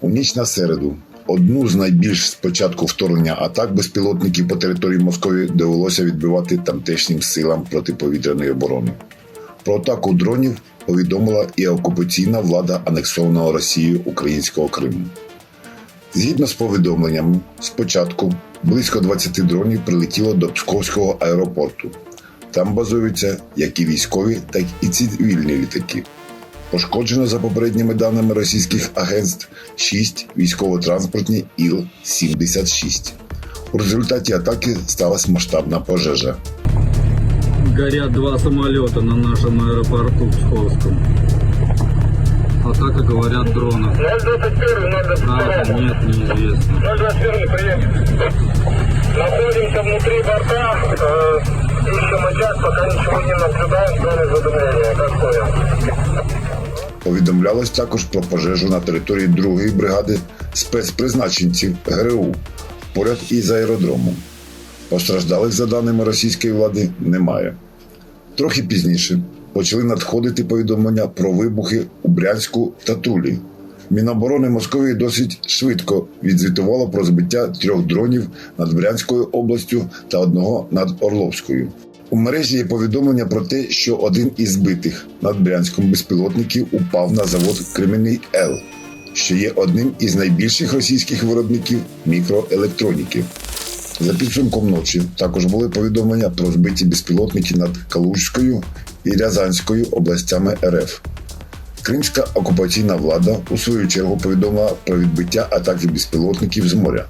У ніч на середу одну з найбільш з початку вторгнення атак безпілотників по території Московії довелося відбивати тамтешнім силам протиповітряної оборони. Про атаку дронів повідомила і окупаційна влада анексованого Росією українського Криму. Згідно з повідомленнями, спочатку близько 20 дронів прилетіло до Псковського аеропорту. Там базуються як і військові, так і цивільні літаки. Пошкоджено за попередніми даними російських агентств 6 військово-транспортні Іл-76. У результаті атаки сталася масштабна пожежа. Горят два самолета на нашем аэропорту Псковском. Атака, говорят, дронов. 021, 022. Правда, нет, неизвестно. 021, прием. Находимся внутри борта. Э, Повідомлялось також про пожежу на території 2-ї бригади спецпризначенців ГРУ поряд із аеродромом. Постраждалих, за даними російської влади, немає. Трохи пізніше почали надходити повідомлення про вибухи у Брянську та Тулі. Міноборони Московії досить швидко відзвітувало про збиття трьох дронів над Брянською областю та одного над Орловською. У мережі є повідомлення про те, що один із збитих над Брянськом безпілотників упав на завод Кременний Л, що є одним із найбільших російських виробників мікроелектроніки. За підсумком ночі також були повідомлення про збиті безпілотники над Калужською і Рязанською областями РФ. Кримська окупаційна влада у свою чергу повідомила про відбиття атаки безпілотників з моря.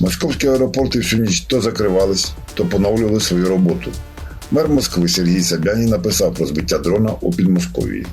Московські аеропорти всю ніч то закривались, то поновлювали свою роботу. Мер Москви Сергій Собянін написав про збиття дрона у Підмосковії.